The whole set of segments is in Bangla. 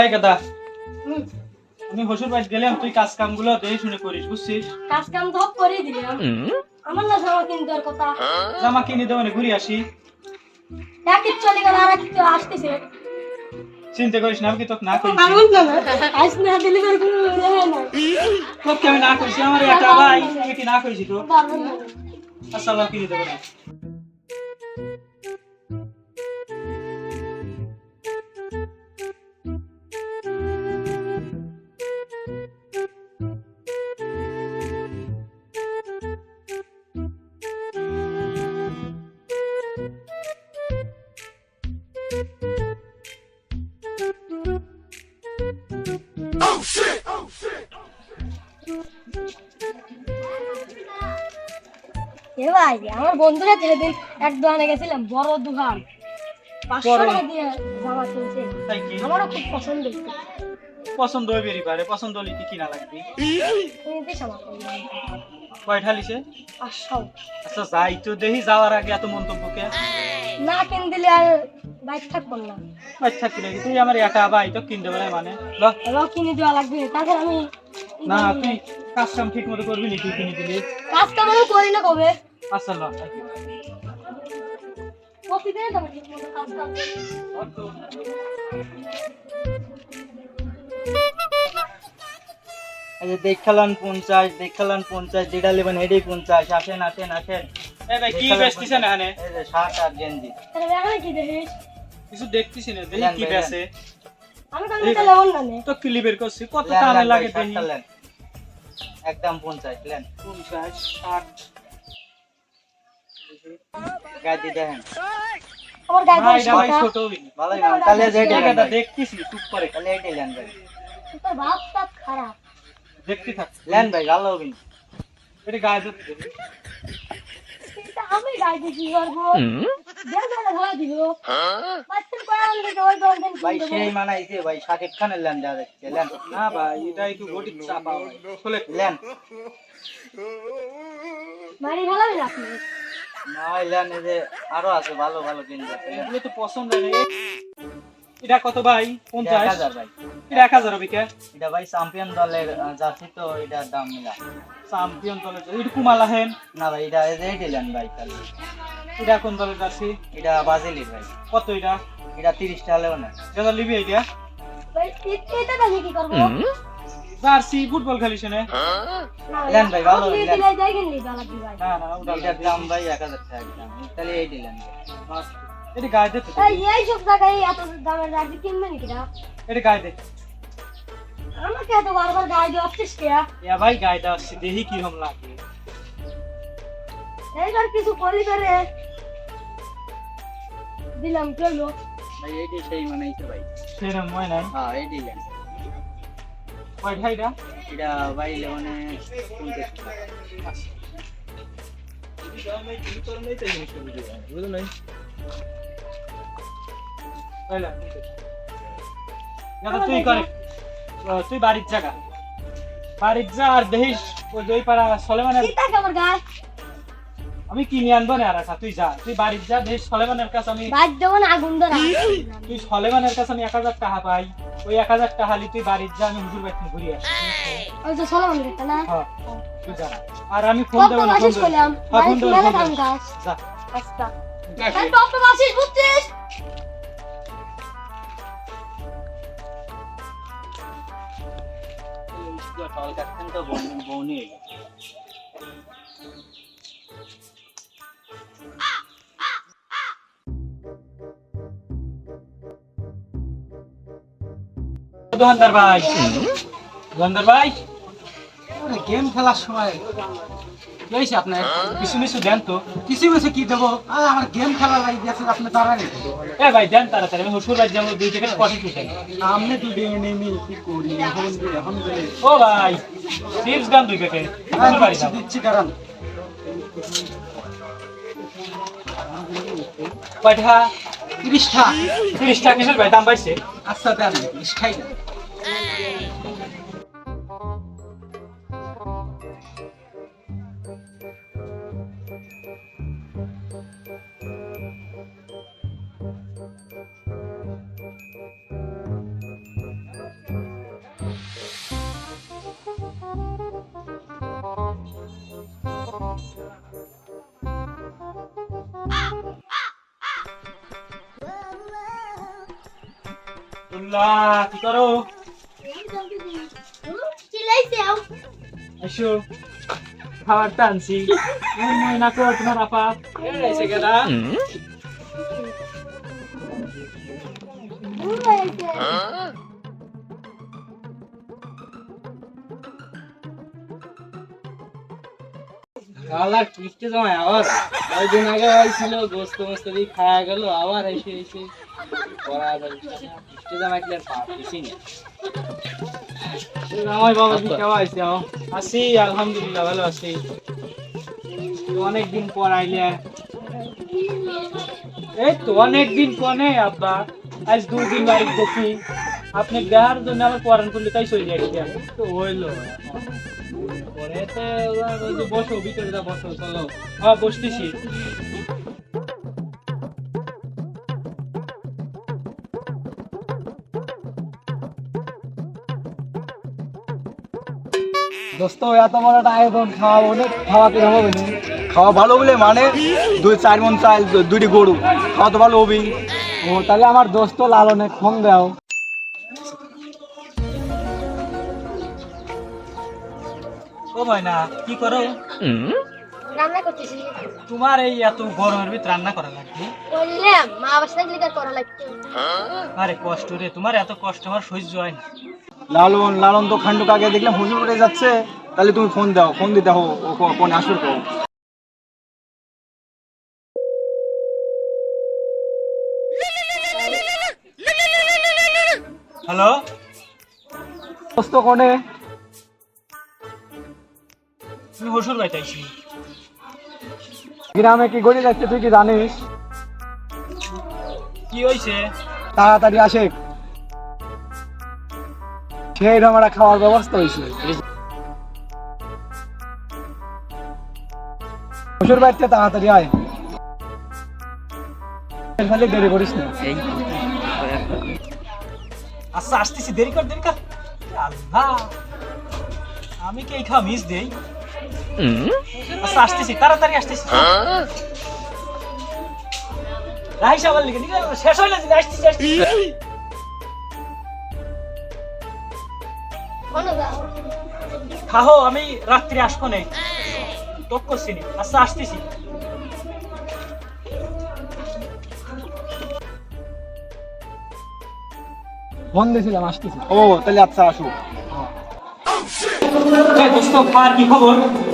এই গাদা আমি হসুর বাড়ি গেলাম তুই কাজ কামগুলো দেখে শুনে করিস বুঝছিস? কাজ কাম ধপ করে দিলাম। আমার না জামা কিনতে আর কথা। জামা কিনে দেবো না ঘুরে আসি। একই চলে গেল আর একটু আসতেছে। চিন্তা করিস না আমি কি তোকে না না আজ না দিলে করে রেহে না। তোকে আমি না করিস আমার একটা ভাই কি না করিস তো? আসসালাম কিনে দেবো না। এ ভাই আমার বন্ধুরা সেদিন এক দোকানে গেছিলাম বড় দোকান। পাঁচশো টাকা দিয়ে জামা কিনছে আমারও খুব পছন্দ পছন্দ হয়ে বেরি পারে পছন্দ হলে কি কিনা লাগবে? কিনতে জামা কিনলাম কয় ঢালিছে পাঁচশো। আচ্ছা যাই তো দেখি যাওয়ার আগে এত মন্তব্যকে না কিন দিলে আর বাইক থাকব না। বাচ্চা থাকবি তুই আমার একা ভাই তো কিনতে পারে মানে। ল। এবার কিনে দেওয়া লাগবে। তারপর আমি না তুই কাজ কাম ঠিক মতো করবি নি তুই কিনে দিলি কাজ কাম আমি করি না কবে। আচ্ছা ল প্রতিদিন তো ঠিক মতো কাজ কাম এই যে দেখালান পঞ্চাশ দেখালান পঞ্চাশ যেটা নেবেন এটাই পঞ্চাশ। আসেন আসেন আসেন। কি এখানে? এই যে শার্ট আর গেঞ্জি। তাহলে এখানে কি দেখিস? কিছু দেখতেছি না দেখি কি বেচে। আমি তো করছি কত লেন লাগে দেখি। একদম পঞ্চাশ লেন পঞ্চাশ ষাট। গাড়ি দেখেন। আমার গায়ে ভাই ভাই ছোট হইনি। ভালোই তাহলে যে এটা দেখতেছি টুক করে। তাহলে এটাই লেন ভাই। তোর খারাপ। দেখতে থাক। লেন ভাই ভালো হবে এটা আমি গায়ে দিয়ে কি করব বাচ্চার ভাই সেই মানাইছে ভাই শাকিব খানের লেন দেওয়া যাচ্ছে লেন। না ভাই এটা একটু গটির চাপা ভাই। চলে মারি ভালো আপনি? না লেন এই যে আরও আছে ভালো ভালো গেঞ্জি আছে এগুলো তো পছন্দ নেই এটা কত ভাই? এটা পঞ্চাশ? এক হাজার ভাই। এটা এক হাজার হবে কে? এটা ভাই চ্যাম্পিয়ন দলের জার্সি তো এটার দাম মিলা। চ্যাম্পিয়ন দলের এটা কুমালা হেন? না ভাই এটা এই যে ভাই তাহলে। এটা কোন দলের যাচ্ছি এটা বাজেলির ভাই। কত এটা? এটা তিরিশ টাকা লেও না। যেটা লিবি এটা ভাই এ- এটা। দেখে কি করব জার্সি ফুটবল খেলিস না? না লেন ভাই, ভালো, আপনি লেন। দিলে যাই কিনলি গালা দি ভাই। না না ওটা এটার দাম ভাই এক হাজার টাকা একদম। তাহলে এই দিলেন এটা গায়ে দে তো। এই এই সব জায়গায় এত দামের রাখি কিনবে নাকি না এটা গায়ে দে আমাকে এত বারবার গায়ে দিয়ে আসছিস কে? ইয়া ভাই গায়ে দেওয়া আসছি দেখি কীরকম লাগে। এইবার কিছু করি করে দিলাম চলো। ভাই এইটাই সেই মানাইছে ভাই। সেরকম হয় হ্যাঁ কয় এটা? ভাই মানে পঞ্চাশ টাকা। তুই করে। তুই বাড়ির জায়গা। বাড়ির যা আর দেখিস ওই দুই পাড়া সলেমানের আমি কিনে আনব না আর তুই যা তুই বাড়ির যা দেখিস সলেমানের কাছে আমি বাদ দেবো না আগুন ধরা তুই সলেমানের কাছে আমি এক হাজার টাকা পাই। ওই এক হাজার টাকা হলে তুই বাড়ির যা আমি হুজুর বাড়ি ঘুরে আসি। ওই তো সলাম দেখতে না? হ্যাঁ, তুই যা। আর আমি ফোন দেবো না ফোন দেবো। করলাম হ্যাঁ, ফোন দেবো, ফোন দাম দেবো। গাছ? যা। আচ্ছা। তাই কত মাসিস বুঝছিস? তো টল কাটছেন তো বোন বোন দোকানদার ভাই। দোকানদার ভাই। গেম খেলার সময় হয়েছে আপনার? কিছু মিছু দেন তো। কিছু বেশি কি দেবো? আমার গেম খেলা লাগি গেছে আপনি দাঁড়ান এ ভাই দেন তাড়াতাড়ি। আমি হুসুর বাড়ি যাব দুই থেকে কটি টুটাই সামনে তো দিয়ে নেমি কি করি এখন এখন ও ভাই চিপস গান দুই প্যাকেট দিচ্ছি, কারণ কয়টা? তিরিশটা। তিরিশ টাকা কিসের ভাই? দাম পাইছে? আচ্ছা দেন তিরিশটাই দেন। Hola, tutaro. আসো। খাবার টানছি ময়না কো তোমার আপা। এসে গেলা আল্লাহ কিস্তি জমায় আবার। ওই দিন আগে হয়েছিল গোস্ত মোস্ত দিয়ে খাওয়া গেল আবার এসে এসে। করা না। কিস্তি জমাইলে আর পারতেছি না আমার বাবা, কি কেমন আছে আছি, আলহামদুলিল্লাহ, ভালো আছি। অনেকদিন পর আইলে। এই তো, অনেকদিন পরে আব্বা। আজ দুদিন বাড়ি দেখি আপনি দেওয়ার জন্য আমার পরান করলে তাই চলে যাচ্ছি তো হইল। পরে তো বসো, ভিতরে বসো, চলো। হ্যাঁ বসতেছি। দোস্ত এত বড় একটা আয়োজন খাওয়া অনেক খাওয়া কি হবে না খাওয়া ভালো বলে মানে দুই চার মন চাল দুইটি গরু। খাওয়া তো ভালো হবি ও তাহলে আমার দোস্ত লালনে ফোন দাও। ও না কি করো? রান্না করতেছি। তোমার এই এত গরমের ভিতর রান্না করা লাগবে? বললাম মা বাসা লিখা করা লাগতো আরে কষ্ট রে তোমার এত কষ্ট আমার সহ্য হয় না। লালন লালন তো খান্ডু কাকে দেখলাম হুজুর উঠে যাচ্ছে তাহলে তুমি ফোন দাও ফোন দিতে হো ও কোন আসবে তো হ্যালো দোস্ত কোনে? তুমি হসুর বাইতাইছি গ্রামে কি গড়ি যাচ্ছে তুই কি জানিস? কি হয়েছে তাড়াতাড়ি আসে। সেই রকম খাওয়ার ব্যবস্থা হয়েছে শ্বশুর বাড়িতে তাড়াতাড়ি আয়। খালি দেরি করিস না। আচ্ছা আসতেছি। দেরি কর দেরি কর। আল্লাহ। আমি কি এই খাওয়া মিস দেই? আচ্ছা আসতেছি তাড়াতাড়ি আসতেছি। রাইস আবার লিখে শেষ হইলে আসতেছি আসতেছি। খাহো আমি রাত্রি আসব না। টক করছি আচ্ছা আসতেছি। ফোন দিয়েছিলাম আসতেছি। ও তাহলে আচ্ছা আসো। দোস্ত খাওয়ার কি খবর?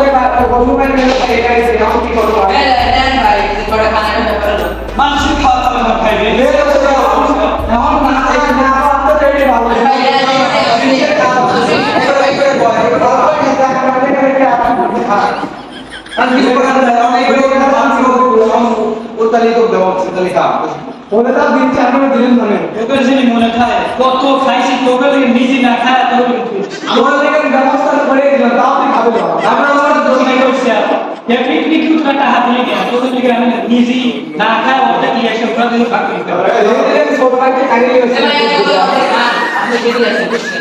দেখা গরু পাই এটা এসে আমি কি করব মানুষের খাওয়া দাওয়া খাইবে এখন না না আপনি তৈরি ভালো ওটা তো দিচ্ছে আপনি দিলেন মানে তোকে যিনি মনে খায় কত খাইছি তোকে যদি নিজে না খায় তোকে আমরা লেগে ব্যবস্থা করে দিলাম তাও আপনি খাবে না। আমরা আমার দোষ নাই করছি আর পিকনিক কি টাকা হাত লেগে তোকে দিকে আমি নিজে না খায় ওটা কি এসে ওটা দিয়ে ভাগ করতে পারে। এই ভাইকে খাইয়ে Emang আছে gue, যদি ya,